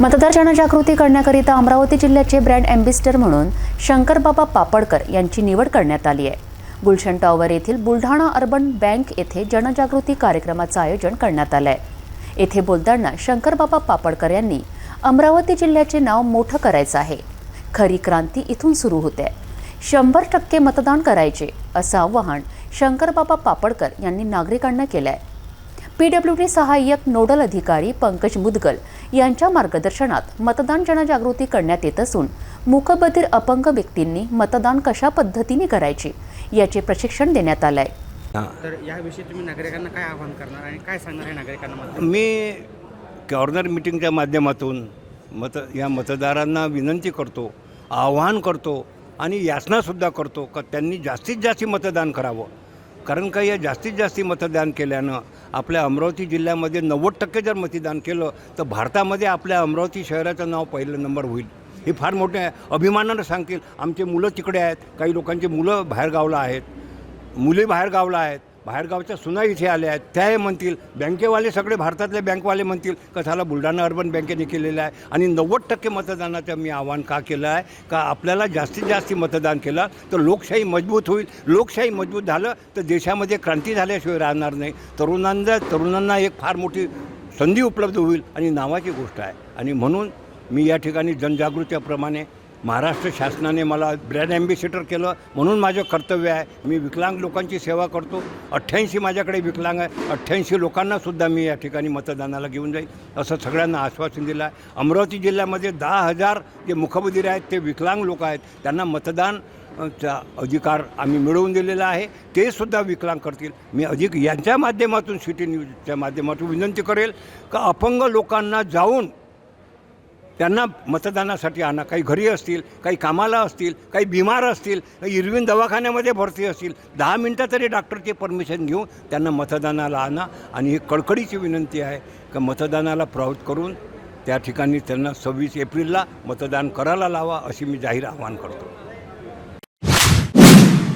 मतदार जनजागृती करण्याकरिता अमरावती जिल्ह्याचे ब्रँड अँबेसिडर म्हणून शंकरबाबा पापडकर यांची निवड करण्यात आली आहे. गुलशन टॉवर येथील बुलढाणा अर्बन बँक येथे जनजागृती कार्यक्रमाचं आयोजन करण्यात आलं आहे येथे बोलताना शंकरबाबा पापडकर यांनी अमरावती जिल्ह्याचे नाव मोठं करायचं आहे. खरी क्रांती इथून सुरू होते. शंभर टक्के मतदान करायचे असं आवाहन शंकरबाबा पापडकर यांनी नागरिकांना केलं आहे पीडब्ल्यू डी सहाय्यक नोडल अधिकारी पंकज मुदगल यांच्या मार्गदर्शनात मतदान जनजागृती करण्यात येत असून मूकबधीर अपंग व्यक्तींनी मतदान कशा पद्धतीने करायचे याचे प्रशिक्षण देण्यात आलं आहे तर याविषयी तुम्ही नागरिकांना काय आवाहन करणार आणि काय सांगणार आहे नागरिकांना मी कॉर्नर मिटिंगच्या माध्यमातून मत या मतदारांना विनंती करतो आवाहन करतो आणि याचनासुद्धा करतो का त्यांनी जास्तीत जास्त मतदान करावं. कारण का या जास्तीत जास्त मतदान केल्यानं आपल्या अमरावती जिल्ह्यामध्ये नव्वद टक्के जर मतदान केलं तर भारतामध्ये आपल्या अमरावती शहराचं नाव पहिलं नंबर होईल. हे फार मोठे आहे अभिमानानं सांगतील. आमचे मुलं तिकडे आहेत. काही लोकांची मुलं बाहेरगावला आहेत. मुली बाहेरगावला आहेत. बाहेरगावच्या सुना इथे आल्या आहेत. त्या हे म्हणतील बँकेवाले सगळे भारतातले बँकवाले म्हणतील का झाला बुलढाणा अर्बन बँकेने केलेलं आहे? आणि नव्वद टक्के मतदानाचं मी आव्हान का केलं आहे? का आपल्याला जास्तीत जास्त मतदान केलं तर लोकशाही मजबूत होईल. लोकशाही मजबूत झालं तर देशामध्ये क्रांती झाल्याशिवाय राहणार नाही. तरुणांना तरुणांना एक फार मोठी संधी उपलब्ध होईल आणि नावाची गोष्ट आहे. आणि म्हणून मी या ठिकाणी जनजागृतीप्रमाणे महाराष्ट्र शासनाने मला ब्रँड ॲम्बेसिडर केलं म्हणून माझं कर्तव्य आहे. मी विकलांग लोकांची सेवा करतो. अठ्ठ्याऐंशी माझ्याकडे विकलांग आहे. अठ्ठ्याऐंशी लोकांनासुद्धा मी या ठिकाणी मतदानाला घेऊन जाईल असं सगळ्यांना आश्वासन दिलं आहे. अमरावती जिल्ह्यामध्ये दहा हजार जे मुखबधीर आहेत ते विकलांग लोक आहेत. त्यांना मतदान चा अधिकार आम्ही मिळवून दिलेला आहे. ते सुद्धा विकलांग करतील. मी अधिक यांच्या माध्यमातून सिटी न्यूजच्या माध्यमातून विनंती करेल का अपंग लोकांना जाऊन त्यांना मतदानासाठी आणा. काही घरी असतील काही कामाला असतील काही बिमार असतील काही इरविन दवाखान्यामध्ये भरती असतील दहा मिनटं तरी डॉक्टरची परमिशन घेऊन त्यांना मतदानाला आणा. आणि ही कडकडीची विनंती आहे का मतदानाला प्रवृत्त करून त्या ठिकाणी त्यांना सव्वीस एप्रिलला मतदान करायला लावा अशी मी जाहीर आवाहन करतो.